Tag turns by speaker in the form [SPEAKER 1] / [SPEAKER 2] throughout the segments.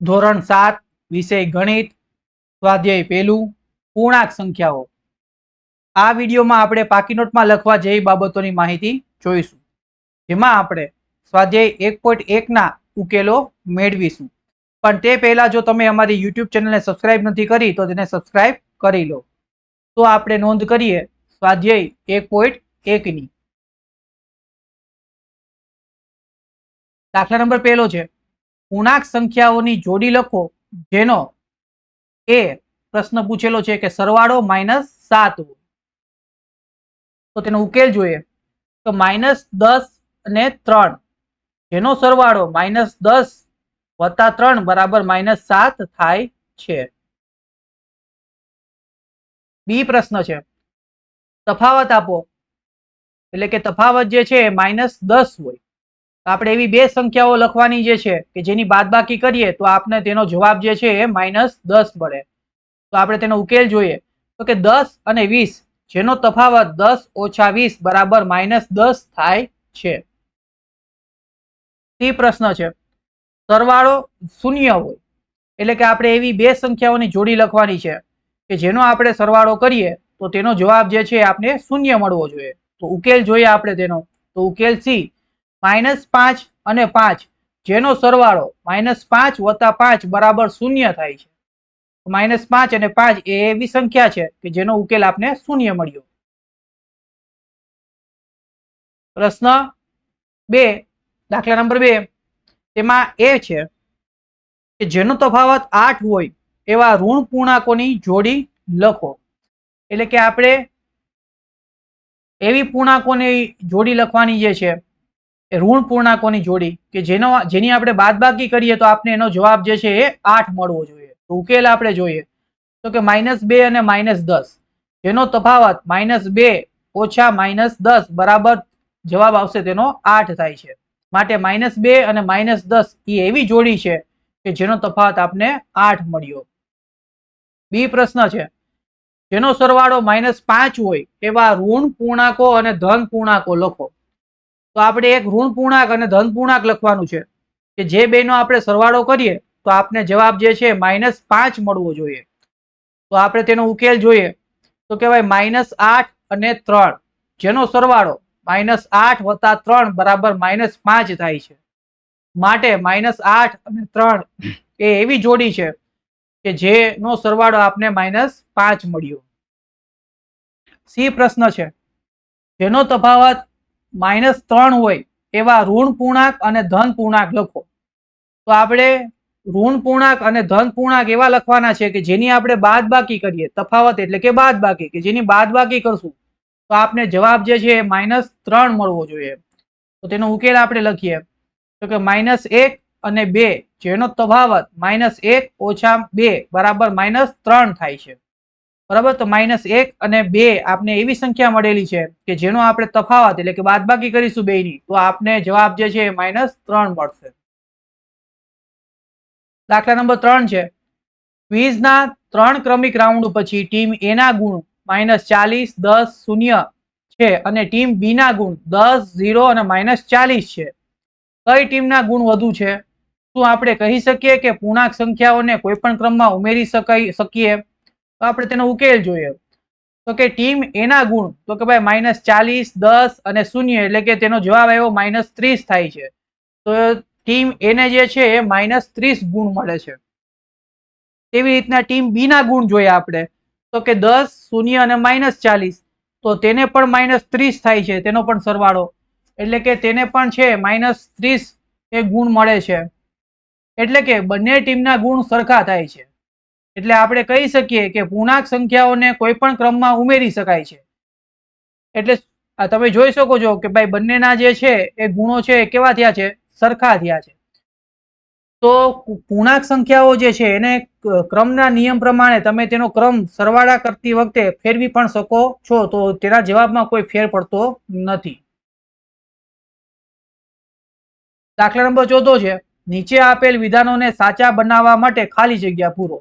[SPEAKER 1] ધોરણ સાત, વિષય ગણિત, સ્વાધ્યાય પહેલું, પૂર્ણાંક સંખ્યાઓ. આ વિડીયોમાં આપણે પાકી નોટમાં લખવા જેવી બાબતોની માહિતી જોઈશું. જેમાં આપણે સ્વાધ્યાય એક પોઈન્ટ એકના ઉકેલો મેળવીશું. પણ તે પહેલાં જો તમે અમારી યુટ્યુબ ચેનલને સબસ્ક્રાઇબ નથી કરી, તો તેને સબસ્ક્રાઇબ કરી લો. તો આપણે નોંધ કરીએ સ્વાધ્યાય એક પોઈન્ટ એકની. દાખલા નંબર પહેલો છે. પૂર્ણાંક સંખ્યાઓની જોડી લખો, જેનો એ પ્રશ્ન પૂછેલો છે કે સરવાળો માઇનસ સાત હોય. તો તેનો ઉકેલ જોઈએ. તો માઇનસ દસ અને ત્રણ. જેનો સરવાળો માઇનસ દસ વત્તા ત્રણ બરાબર માઇનસ સાત થાય છે. બી પ્રશ્ન છે. તફાવત આપો. એટલે કે તફાવત જે છે માઇનસ દસ હોય. આપણે એવી બે સંખ્યાઓ લખવાની જે છે કે જેની બાદબાકી કરીએ તો આપને તેનો જવાબ જે છે એ માઇનસ દસ મળે. તો આપણે તેનો ઉકેલ જોઈએ. તો કે દસ અને વીસ, જેનો તફાવત દસ ઓછા વીસ બરાબર માઇનસ દસ થાય છે. સી પ્રશ્ન છે. સરવાળો શૂન્ય હોય, એટલે કે આપણે એવી બે સંખ્યાઓની જોડી લખવાની છે કે જેનો આપણે સરવાળો કરીએ તો તેનો જવાબ જે છે આપણે શૂન્ય મળવો જોઈએ. તો ઉકેલ જોઈએ આપણે તેનો. તો ઉકેલ સી માઇનસ પાંચ અને પાંચ. જેનો સરવાળો માઇનસ પાંચ વત્તા પાંચ બરાબર શૂન્ય થાય છે. માઇનસ પાંચ અને પાંચ એ એવી સંખ્યા છે કે જેનો ઉકેલ આપને શૂન્ય મળ્યો. પ્રશ્ન બે, દાખલા નંબર બે. તેમાં એ છે કે જેનો તફાવત આઠ હોય એવા ઋણ પૂર્ણાંકોની જોડી લખો. એટલે કે આપણે એવી પૂર્ણાંકોની જોડી લખવાની જે છે ઋણ પૂર્ણાંકોની જોડી, કે જેનો જેની આપણે બાદબાકી કરીએ તો આપણે એનો જવાબ જે છે એ આઠ મળવો જોઈએ. તો ઉકેલ આપણે જોઈએ. તો કે માઇનસ બે અને માઇનસ દસ. જેનો તફાવત માઇનસ બે ઓછા માઇનસ દસ બરાબર જવાબ આવશે તેનો આઠ થાય છે. માટે માઇનસ બે અને માઇનસ દસ એ એવી જોડી છે કે જેનો તફાવત આપને આઠ મળ્યો. બી પ્રશ્ન છે. જેનો સરવાળો માઇનસ પાંચ હોય એવા ઋણ પૂર્ણાંકો અને ધન પૂર્ણાંકો લખો. તો આપણે એક ઋણ પૂર્ણાંક અને ધન પૂર્ણાંક લખવાનું છે કે જે બેનો આપણે સરવાળો કરીએ તો આપને જવાબ જે છે માઇનસ પાંચ મળવો જોઈએ. તો આપણે તેનો ઉકેલ જોઈએ. તો કહેવાય માઇનસ આઠ અને ત્રણ. જેનો સરવાળો માઇનસ આઠ વત્તા ત્રણ બરાબર માઇનસ પાંચ થાય છે. માટે માઇનસ આઠ અને ત્રણ એ એવી જોડી છે કે જેનો સરવાળો આપને માઇનસ પાંચ મળ્યો. સી પ્રશ્ન છે. જેનો તફાવત માઇનસ ત્રણ હોય એવા ઋણ પૂર્ણાંક અને ધન પૂર્ણાંક લખો. તો આપણે ઋણ પૂર્ણાંક અને ધન પૂર્ણાંક એવા લખવાના છે કે જેની આપણે બાદબાકી કરીએ, તફાવત એટલે કે બાદબાકી, કે જેની બાદબાકી કરશું, તો આપને જવાબ જે છે એ માઇનસ ત્રણ મળવો જોઈએ. તો તેનો ઉકેલ આપણે લખીએ. તો કે માઇનસ એક અને બે, જેનો તફાવત માઇનસ એક ઓછા બે, બરાબર માઇનસ ત્રણ થાય છે. બરાબર? તો માઇનસ એક અને બે આપને એવી સંખ્યા મળેલી છે કે જેનો આપણે તફાવત એટલે કે બાદબાકી કરીશું બેની તો આપને જવાબ જે છે માઇનસ ત્રણ મળશે. દાખલા નંબર ત્રણ છે. ક્વિઝના ત્રણ ક્રમિક રાઉન્ડ પછી ટીમ એના ગુણ માઇનસ ચાલીસ, દસ, શૂન્ય છે અને ટીમ બી ના ગુણ દસ, ઝીરો અને માઇનસ ચાલીસ છે. કઈ ટીમના ગુણ વધુ છે? શું આપણે કહી શકીએ કે પૂર્ણાંક સંખ્યાઓને કોઈ પણ ક્રમમાં ઉમેરી શકાય શકીએ? તો આપણે તેનો ઉકેલ જોઈએ. તો કે ટીમ એના ગુણ, તો કે ભાઈ માઇનસ ચાલીસ, દસ અને શૂન્ય એટલે કે તેનો જવાબ આવ્યો માઇનસ ત્રીસ થાય છે. તો ટીમ એને જે છે એ માઇનસ ત્રીસ ગુણ મળે છે. તેવી રીતના ટીમ બી ના ગુણ જોઈએ આપણે. તો કે દસ, શૂન્ય અને માઇનસ ચાલીસ, તો તેને પણ માઇનસ ત્રીસ થાય છે, તેનો પણ સરવાળો. એટલે કે તેને પણ છે માઇનસ ત્રીસ એ ગુણ મળે છે. એટલે કે બંને ટીમના ગુણ સરખા થાય છે. એટલે આપણે કહી શકીએ કે પૂર્ણાંક સંખ્યાઓને કોઈ પણ ક્રમમાં ઉમેરી શકાય છે. એટલે તમે જોઈ શકો છો કે ભાઈ બંનેના જે છે એ ગુણો છે એ કેવા થયા છે? સરખા થયા છે. તો પૂર્ણાંક સંખ્યાઓ જે છે એને ક્રમના નિયમ પ્રમાણે તમે તેનો ક્રમ સરવાળા કરતી વખતે ફેરવી પણ શકો છો તો તેના જવાબમાં કોઈ ફેર પડતો નથી. દાખલા નંબર ચોથો છે, નીચે આપેલ વિધાનોને સાચા બનાવવા માટે ખાલી જગ્યા પૂરો.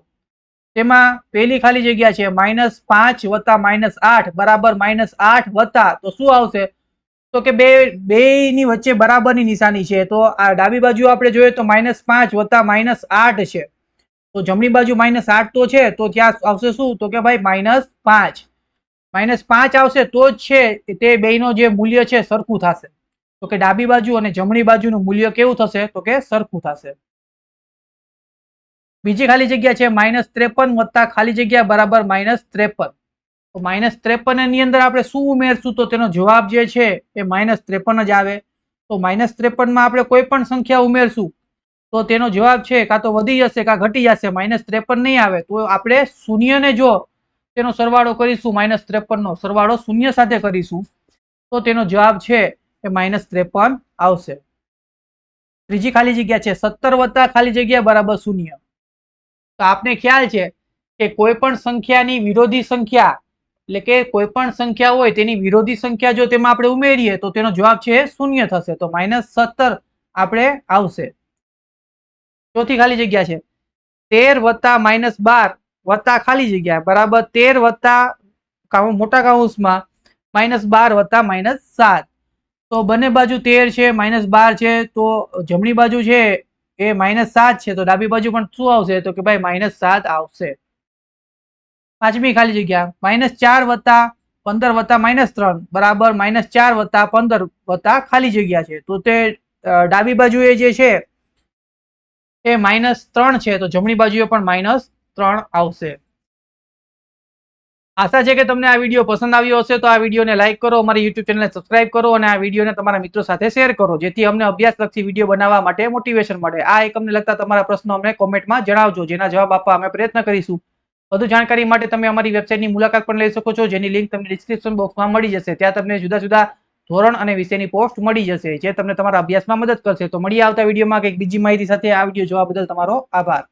[SPEAKER 1] તેમાં પહેલી ખાલી જગ્યા છે માઇનસ પાંચ વત્તા માઇનસ આઠ, બરાબર માઇનસ આઠ વત્તા, તો શું આવશે? તો કે બે બેયની વચ્ચે બરાબરની નિશાની છે. તો આ ડાબી બાજુ આપણે જોઈએ તો માઇનસ પાંચ વત્તા માઇનસ આઠ છે. તો જમણી બાજુ માઇનસ આઠ તો છે, તો ત્યાં આવશે શું? તો કે ભાઈ માઇનસ પાંચ. માઇનસ પાંચ આવશે તો જ છે, તે બેયનો જે મૂલ્ય છે સરખું થશે. તો કે ડાબી બાજુ અને જમણી બાજુનું મૂલ્ય કેવું થશે? તો કે સરખું થશે. બીજી ખાલી જગ્યા છે માઇનસ ત્રેપન વત્તા ખાલી જગ્યા બરાબર માઇનસ ત્રેપન. તો માઇનસ ત્રેપનની અંદર આપણે શું ઉમેરશું? તો તેનો જવાબ જે છે એ માઇનસ ત્રેપન જ આવે. તો માઇનસ ત્રેપનમાં આપણે કોઈ પણ સંખ્યા ઉમેરશું. તો તેનો જવાબ છે કાં તો વધી જશે કાં ઘટી જશે, માઇનસ ત્રેપન નહીં આવે. તો આપણે શૂન્યને જો તેનો સરવાળો કરીશું, માઇનસ ત્રેપનનો સરવાળો શૂન્ય સાથે કરીશું, તો તેનો જવાબ છે એ માઇનસ ત્રેપન આવશે. ત્રીજી ખાલી જગ્યા છે સત્તર વત્તા ખાલી જગ્યા બરાબર શૂન્ય. તો આપને ખ્યાલ છે કે કોઈ પણ સંખ્યાની વિરોધી સંખ્યા, એટલે કે કોઈ પણ સંખ્યા હોય તેની વિરોધી સંખ્યા જો તેમાં આપણે ઉમેરીએ, તો તેનો જવાબ છે શૂન્ય થશે. તો માઇનસ સત્તર આપણે આવશે. ચોથી ખાલી જગ્યા છે. તેર વત્તા માઇનસ બાર વત્તા ખાલી જગ્યા, બરાબર તેર વત્તા મોટા કાઉન્સમાં માઇનસ બાર વત્તા માઇનસ સાત. તો બંને બાજુ તેર છે માઇનસ બાર છે, તો જમણી બાજુ છે એ માઇનસ સાત છે, તો ડાબી બાજુ પણ શું આવશે? તો કે ભાઈ માઇનસ સાત આવશે. પાંચમી ખાલી જગ્યા. માઇનસ ચાર વત્તા પંદર વત્તા માઇનસ ત્રણ. બરાબર? માઇનસ ચાર વત્તા પંદર વત્તા ખાલી જગ્યા છે. તો તે ડાબી બાજુએ જે છે, એ માઇનસ ત્રણ છે. તો જમણી બાજુએ પણ માઇનસ ત્રણ આવશે. આશા છે કે તમને આ વીડિયો પસંદ આવ્યો હશે, તો આ વિડીયોને લાઇક કરો, અમારી યુટ્યુબ ચેનલને સબસ્ક્રાઇબ કરો અને આ વિડીયોને તમારા મિત્રો સાથે શેર કરો, જેથી અમને અભ્યાસલક્ષી વીડિયો બનાવવા માટે મોટિવેશન મળે. આ એકમને લગતા તમારા પ્રશ્નો અમને કોમેન્ટમાં જણાવજો, જેના જવાબ આપવા અમે પ્રયત્ન કરીશું. વધુ જાણકારી માટે તમે અમારી વેબસાઇટની મુલાકાત પણ લઈ શકો છો, જેની લિંક તમને ડિસ્ક્રિપ્શન બોક્સમાં મળી જશે. ત્યાં તમને જુદા જુદા ધોરણ અને વિષયની પોસ્ટ મળી જશે, જે તમને તમારા અભ્યાસમાં મદદ કરશે. તો મળી આવતા વિડીયોમાં કંઈક બીજી માહિતી સાથે. આ વીડિયો જોવા બદલ તમારો આભાર.